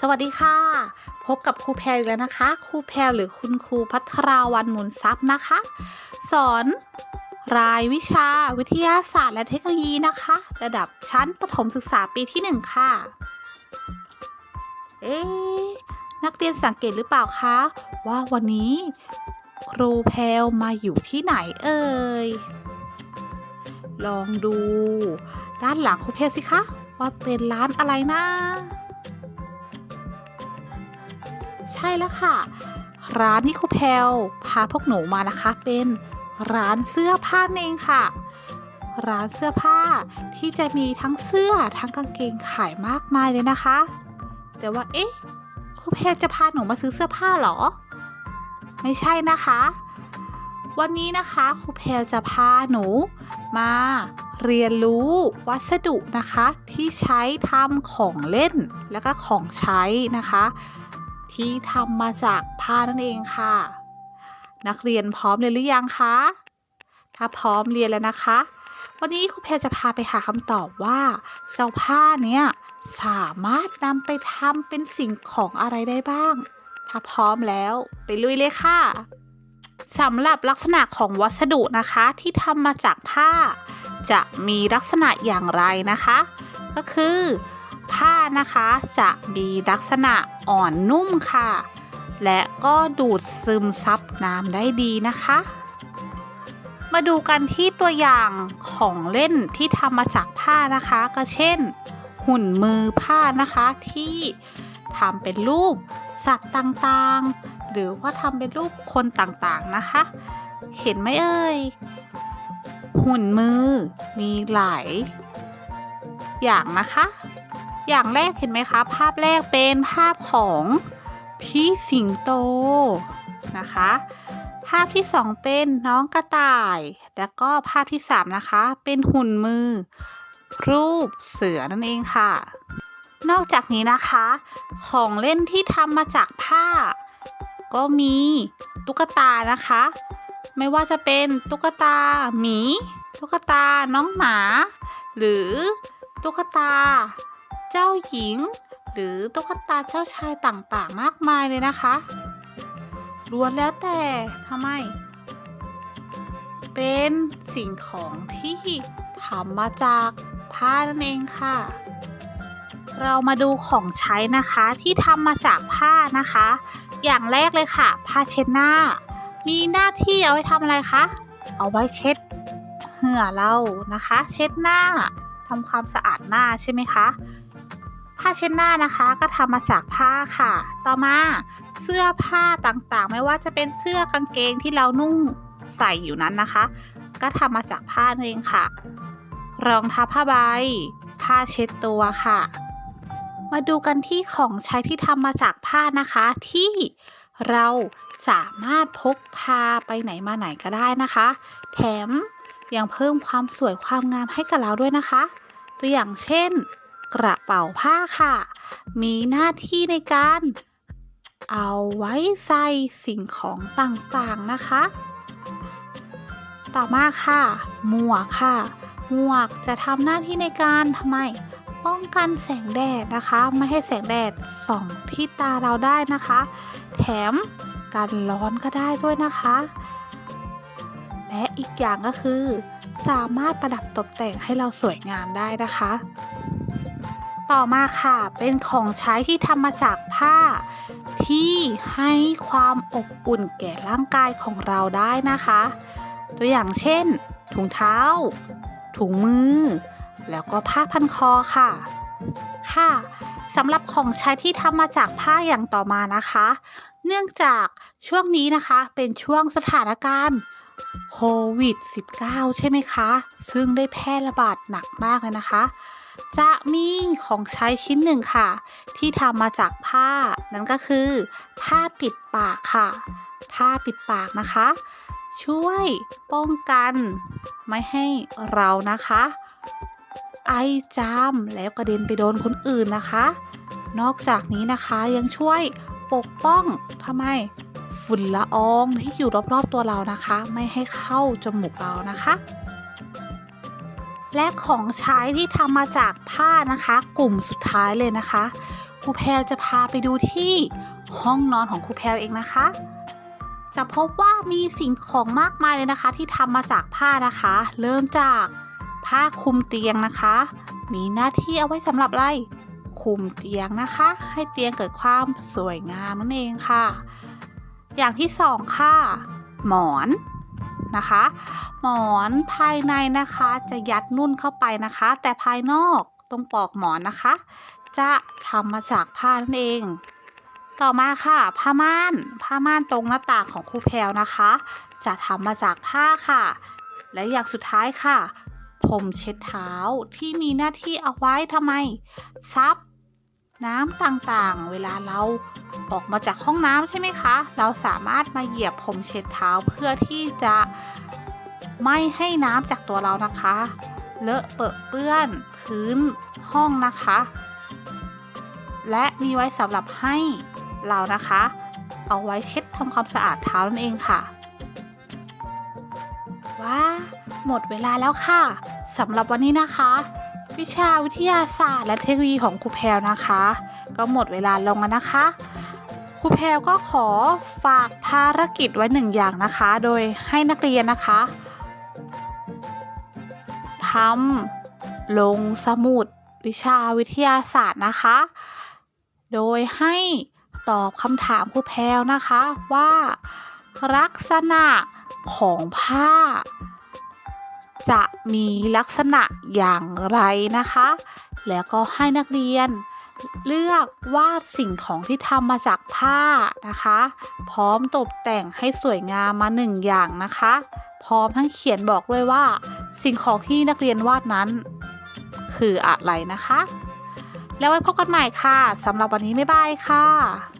สวัสดีค่ะ พบกับครูแพรอีกแล้วนะคะ ครูแพรหรือคุณครูพัทราวันหมุนทรัพย์นะคะ สอนรายวิชาวิทยาศาสตร์และเทคโนโลยีนะคะ ระดับชั้นประถมศึกษาปีที่ 1 ค่ะ เอ๊นักเรียนสังเกตหรือเปล่าคะ ว่าวันนี้ ครูแพรมาอยู่ที่ไหนเอ่ย ลองดู ด้านหลังครูแพรสิคะ ว่าเป็นร้านอะไรนะ ใช่แล้วค่ะ ร้านที่ครูแพลพาพวกหนูมานะคะ เป็นร้านเสื้อผ้าเองค่ะ ร้านเสื้อผ้าที่จะมีทั้งเสื้อทั้งกางเกงขายมากมายเลยนะคะ แต่ว่าเอ๊ะครูแพลจะพาหนูมาซื้อเสื้อผ้าเหรอ ไม่ใช่นะคะ วันนี้นะคะครูแพลจะพาหนูมาเรียนรู้วัสดุนะคะที่ใช้ทำของเล่นแล้วก็ของใช้นะคะ ที่ทำมาจากผ้านั่นเองค่ะ นักเรียนพร้อมเลยหรือยังคะ ถ้าพร้อมเรียนแล้วนะคะ วันนี้ครูแพรจะพาไปหาคำตอบว่า เจ้าผ้าเนี้ยสามารถนำไปทำเป็นสิ่งของอะไรได้บ้าง ถ้าพร้อมแล้วไปลุยเลยค่ะสำหรับลักษณะของวัสดุนะคะที่ทำมาจากผ้า จะมีลักษณะอย่างไรนะคะ ก็คือ ผ้านะคะจะมีลักษณะอ่อนนุ่มค่ะ และก็ดูดซึมซับน้ำได้ดีนะคะ มาดูกันที่ตัวอย่างของเล่นที่ทำมาจากผ้านะคะ ก็เช่น หุ่นมือผ้านะคะที่ทำเป็นรูปสัตว์ต่างๆ หรือว่าทำเป็นรูปคนต่างๆนะคะ เห็นไหมเอ่ย หุ่นมือมีหลายอย่างนะคะ อย่างแรกเห็นไหมคะ ภาพแรกเป็นภาพของพี่สิงโตนะคะ ภาพที่สองเป็นน้องกระต่าย แล้วก็ภาพที่สามนะคะ เป็นหุ่นมือ รูปเสือนั่นเองค่ะ นอกจากนี้นะคะ ของเล่นที่ทำมาจากผ้า ก็มีตุ๊กตานะคะ ไม่ว่าจะเป็นตุ๊กตาหมี ตุ๊กตาน้องหมา หรือตุ๊กตา จ้าหญิง หรือตุ๊กตาเจ้าชายต่างๆ มากมายเลยนะคะล้วนแล้วแต่ทำไม เป็นสิ่งของที่ทำมาจากผ้านั่นเองค่ะ เรามาดูของใช้นะคะที่ทำมาจากผ้านะคะ อย่างแรกเลยค่ะ ผ้าเช็ดหน้า มีหน้าที่เอาไว้ทำอะไรคะ เอาไว้เช็ดเหงื่อเรานะคะ เช็ดหน้าทำความสะอาดหน้าใช่ไหมคะ ผ้าเช็ดหน้านะคะก็ทำมาจากผ้าค่ะ ต่อมาเสื้อผ้าต่างๆ ไม่ว่าจะเป็นเสื้อกางเกงที่เรานุ่งใส่อยู่นั้นนะคะ ก็ทำมาจากผ้านเองค่ะ รองเท้าผ้าใบ ผ้าเช็ดตัวค่ะ มาดูกันที่ของใช้ที่ทำมาจากผ้านะคะ ที่เราสามารถพกพาไปไหนมาไหนก็ได้นะคะ แถมยังเพิ่มความสวยความงามให้กับเราด้วยนะคะ ตัวอย่างเช่น กระเป๋าผ้าค่ะ มีหน้าที่ในการ เอาไว้ใส่สิ่งของต่างๆนะคะ ต่อมาค่ะ หมวกค่ะ หมวกจะทำหน้าที่ในการทำไมป้องกันแสงแดดนะคะ ไม่ให้แสงแดดส่องที่ตาเราได้นะคะ แถมกันร้อนก็ได้ด้วยนะคะ และอีกอย่างก็คือ สามารถประดับตกแต่งให้เราสวยงามได้นะคะ ต่อมาค่ะเป็นของใช้ที่ทำมาจากผ้า ที่ให้ความอบอุ่นแก่ร่างกายของเราได้นะคะ ตัวอย่างเช่น ถุงเท้า ถุงมือ แล้วก็ผ้าพันคอค่ะ ค่ะสำหรับของใช้ที่ทำมาจากผ้าอย่างต่อมานะคะ เนื่องจากช่วงนี้นะคะเป็นช่วงสถานการณ์โควิด -19 ใช่ไหมคะ ซึ่งได้แพร่ระบาดหนักมากเลยนะคะ จะมีของใช้ชิ้นหนึ่งค่ะ ที่ทำมาจากผ้า นั่นก็คือ ผ้าปิดปากค่ะ ผ้าปิดปากนะคะ ช่วยป้องกันไม่ให้เรานะคะ ไอจามแล้วกระเด็นไปโดนคนอื่นนะคะ นอกจากนี้นะคะยังช่วยปกป้องทำไมฝุ่นละอองที่อยู่รอบๆตัวเรานะคะ ไม่ให้เข้าจมูกเรานะคะ และของใช้ที่ทำมาจากผ้านะคะ กลุ่มสุดท้ายเลยนะคะครูแพลจะพาไปดูที่ห้องนอนของครูแพลเองนะคะ จะพบว่ามีสิ่งของมากมายเลยนะคะ ที่ทำมาจากผ้านะคะ เริ่มจากผ้าคลุมเตียงนะคะ มีหน้าที่เอาไว้สำหรับอะไรคลุมเตียงนะคะ ให้เตียงเกิดความสวยงามนั่นเองค่ะ อย่างที่สองค่ะ หมอน นะคะ หมอนภายในนะคะจะยัดนุ่นเข้าไปนะคะ แต่ภายนอกตรงปลอกหมอนนะคะ จะทำมาจากผ้านั่นเอง ต่อมาค่ะ ผ้าม่าน ผ้าม่านตรงหน้าต่างของครูแพลวนะคะ จะทำมาจากผ้าค่ะ และอย่างสุดท้ายค่ะผมเช็ดเท้าที่มีหน้าที่เอาไว้ทำไมซับ น้ำต่างๆ เวลาเราออกมาจากห้องน้ำใช่ไหมคะ เราสามารถมาเหยียบผมเช็ดเท้าเพื่อที่จะไม่ให้น้ำจากตัวเรานะคะ เลอะเปอะเปื้อนพื้นห้องนะคะ และมีไว้สำหรับให้เรานะคะ เอาไว้เช็ดทำความสะอาดเท้านั่นเองค่ะ ว้า หมดเวลาแล้วค่ะสำหรับวันนี้นะคะ วิชาวิทยาศาสตร์ และเทคโนโลยีของครูแพลวนะคะ ก็หมดเวลาลงแล้วนะคะครูแพลวก็ขอฝากภารกิจไว้หนึ่งอย่างนะคะ โดยให้นักเรียนนะคะทำลงสมุดวิชาวิทยาศาสตร์นะคะ โดยให้ตอบคำถามครูแพลวนะคะว่าลักษณะของผ้า จะมีลักษณะอย่างไรนะคะ แล้วก็ให้นักเรียนเลือกวาดสิ่งของที่ทำมาจากผ้านะคะ พร้อมตกแต่งให้สวยงามมาหนึ่งอย่างนะคะ พร้อมทั้งเขียนบอกด้วยว่า สิ่งของที่นักเรียนวาดนั้น คืออะไรนะคะ แล้วไว้พบกันใหม่ค่ะสำหรับวันนี้บ๊ายบายค่ะ